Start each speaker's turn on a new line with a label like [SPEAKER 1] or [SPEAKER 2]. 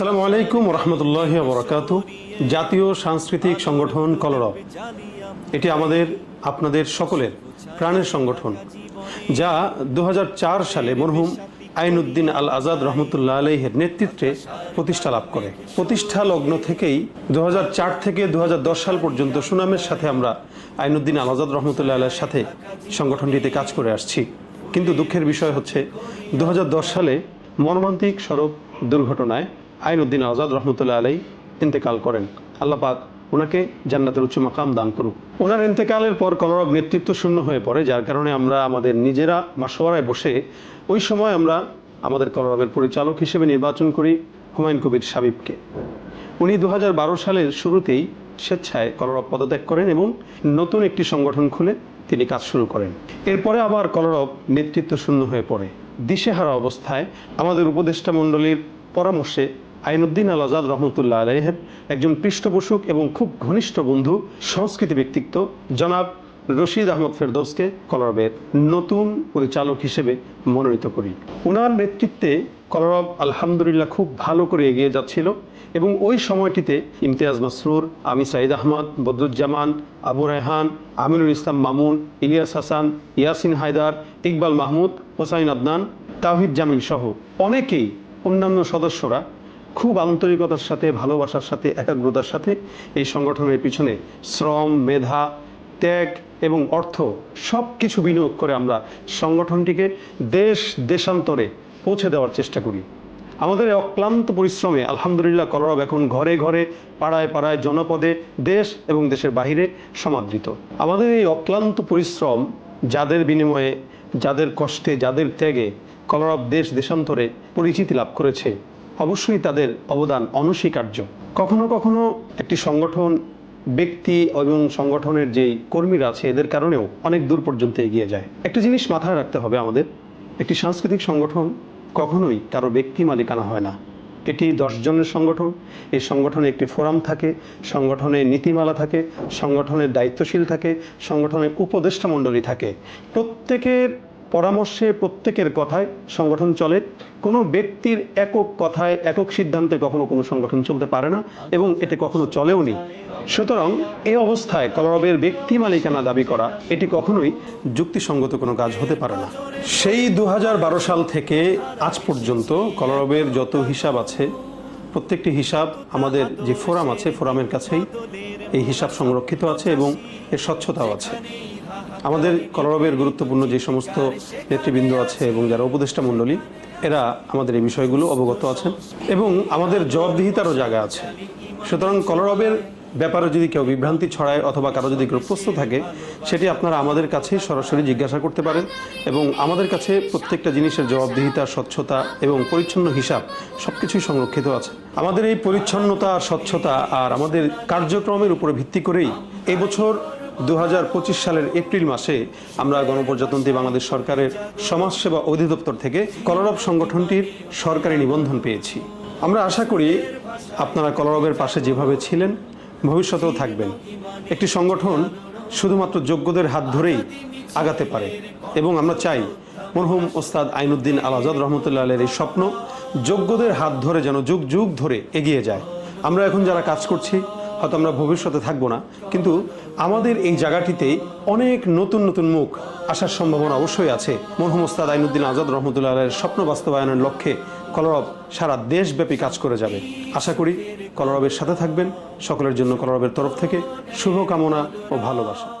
[SPEAKER 1] আসসালামু আলাইকুম রহমতুল্লাহ বরকাত জাতীয় সাংস্কৃতিক সংগঠন কলরব। এটি আমাদের, আপনাদের সকলের প্রাণের সংগঠন, যা দু হাজার চার সালে মরহুম আইনউদ্দিন আল আজাদ রহমতুল্লাহ আলহের নেতৃত্বে প্রতিষ্ঠা লাভ করে। প্রতিষ্ঠা লগ্ন থেকেই দু হাজার চার থেকে দু হাজার দশ সাল পর্যন্ত সুনামের সাথে আমরা আইনউদ্দিন আল আজাদ রহমতুল্লাহ আলের সাথে সংগঠনটিতে কাজ করে আসছি। কিন্তু দুঃখের বিষয় হচ্ছে দু হাজার দশ সালে মর্মান্তিক সড়ক দুর্ঘটনায় আইনউদ্দিন আজাদ রহমতুল্লাহ আলাই ইন্তেকাল করেন। আল্লাহ পাক ওনাকে জান্নাতের উচ্চ মাকাম দান করুক। ওনার ইন্তেকালের পর কলরব নেতৃত্ব শূন্য হয়ে পড়ে, যার কারণে আমরা আমাদের নিজেরা মাসোয়ারায় বসে ওই সময় আমরা আমাদের কলরবের পরিচালক হিসেবে নির্বাচন করি হুমায়ুন কবির সাবিবকে। উনি দু হাজার বারো সালের শুরুতেই স্বেচ্ছায় কলরব পদত্যাগ করেন এবং নতুন একটি সংগঠন খুলে তিনি কাজ শুরু করেন। এরপরে আবার কলরব নেতৃত্ব শূন্য হয়ে পড়ে। দিশেহারা অবস্থায় আমাদের উপদেষ্টা মণ্ডলীর পরামর্শে আইনুদ্দিন আল আজাদ রহমতুল্লাহ আলহের একজন পৃষ্ঠপোষক এবং খুব ঘনিষ্ঠ বন্ধু, সংস্কৃতি ব্যক্তিত্ব, জনাব রশিদ আহমদ ফেরদৌসকে কলরবের নতুন পরিচালক হিসেবে মনোনীত করি। ওনার নেতৃত্বে কলরব আলহামদুলিল্লাহ খুব ভালো করে এগিয়ে যাচ্ছিল এবং ওই সময়টিতে ইমতিয়াজ মাসরুর, আমি সাইদ আহমদ, বদরুজ্জামান, আবু রেহান আমিনুল ইসলাম মামুন, ইলিয়াস হাসান, ইয়াসিন হায়দার, ইকবাল মাহমুদ, হোসাইন আদনান তাহিদ জামিল সহ অনেকেই অন্যান্য সদস্যরা খুব আন্তরিকতার সাথে, ভালোবাসার সাথে, একাগ্রতার সাথে এই সংগঠনের পিছনে শ্রম, মেধা, ত্যাগ এবং অর্থ সব কিছু বিনিয়োগ করে আমরা সংগঠনটিকে দেশ, দেশান্তরে পৌঁছে দেওয়ার চেষ্টা করি। আমাদের অক্লান্ত পরিশ্রমে, আলহামদুলিল্লাহ, কলরব এখন ঘরে ঘরে, পাড়ায় পাড়ায়, জনপদে, দেশ এবং দেশের বাহিরে সমাদৃত। আমাদের এই অক্লান্ত পরিশ্রম যাদের বিনিময়ে, যাদের কষ্টে, যাদের ত্যাগে কলরব দেশ, দেশান্তরে পরিচিতি লাভ করেছে অবশ্যই তাদের অবদান অনস্বীকার্য। কখনো কখনো একটি সংগঠন, ব্যক্তি এবং সংগঠনের যেই কর্মীরা আছে, এদের কারণেও অনেক দূর পর্যন্ত এগিয়ে যায়। একটা জিনিস মাথায় রাখতে হবে আমাদের, একটি সাংস্কৃতিক সংগঠন কখনোই কারও ব্যক্তি মালিকানা হয় না। এটি দশ জনের সংগঠন, এই সংগঠনে একটি ফোরাম থাকে সংগঠনে নীতিমালা থাকে, সংগঠনের দায়িত্বশীল থাকে, সংগঠনের উপদেষ্টা মণ্ডলী থাকে। প্রত্যেকের পরামর্শে প্রত্যেকের কথায় সংগঠন চলে। কোনো ব্যক্তির একক কথায়, একক সিদ্ধান্তে কখনো কোনো সংগঠন চলতে পারে না এবং এতে কখনো চলেও নি। সুতরাং এই অবস্থায় কলরবের ব্যক্তি মালিকানা দাবি করা, এটি কখনোই যুক্তিসঙ্গত কোনো কাজ হতে পারে না। সেই দু হাজার বারো সাল থেকে আজ পর্যন্ত কলরবের যত হিসাব আছে, প্রত্যেকটি হিসাব আমাদের যে ফোরাম আছে, ফোরামের কাছেই এই হিসাব সংরক্ষিত আছে এবং এর স্বচ্ছতাও আছে। আমাদের কলরবের গুরুত্বপূর্ণ যে সমস্ত নেতৃবৃন্দ আছে এবং যারা উপদেষ্টা মণ্ডলী, এরা আমাদের এই বিষয়গুলো অবগত আছেন এবং আমাদের জবাবদিহিতারও জায়গা আছে। সুতরাং কলরবের ব্যাপারে যদি কেউ বিভ্রান্তি ছড়ায় অথবা কারও যদি প্রশ্ন থাকে, সেটি আপনারা আমাদের কাছে সরাসরি জিজ্ঞাসা করতে পারেন এবং আমাদের কাছে প্রত্যেকটা জিনিসের জবাবদিহিতা, স্বচ্ছতা এবং পরিচ্ছন্ন হিসাব সব কিছুই সংরক্ষিত আছে। আমাদের এই পরিচ্ছন্নতা, স্বচ্ছতা আর আমাদের কার্যক্রমের উপরে ভিত্তি করেই এবছর দু হাজার পঁচিশ সালের এপ্রিল মাসে আমরা গণপ্রজাতন্ত্রী বাংলাদেশ সরকারের সমাজসেবা অধিদপ্তর থেকে কলরব সংগঠনটির সরকারি নিবন্ধন পেয়েছি। আমরা আশা করি আপনারা কলরবের পাশে যেভাবে ছিলেন, ভবিষ্যতেও থাকবেন। একটি সংগঠন শুধুমাত্র যোগ্যদের হাত ধরেই আগাতে পারে এবং আমরা চাই মরহুম ওস্তাদ আইনুদ্দিন আল আজাদ রহমতুল্লাহ আলের এই স্বপ্ন যোগ্যদের হাত ধরে যেন যুগ যুগ ধরে এগিয়ে যায়। আমরা এখন যারা কাজ করছি হয়তো আমরা ভবিষ্যতে থাকব না। কিন্তু আমাদের এই জায়গাটিতে অনেক নতুন নতুন মুখ আসার সম্ভাবনা অবশ্যই আছে। মরহুম আইনুদ্দিন আজাদ রহমতুল্লাহ স্বপ্ন বাস্তবায়নের লক্ষ্যে কলরব সারা দেশব্যাপী কাজ করে যাবে। আশা করি কলরবের সাথে থাকবেন। সকলের জন্য কলরবের তরফ থেকে শুভকামনা ও ভালোবাসা।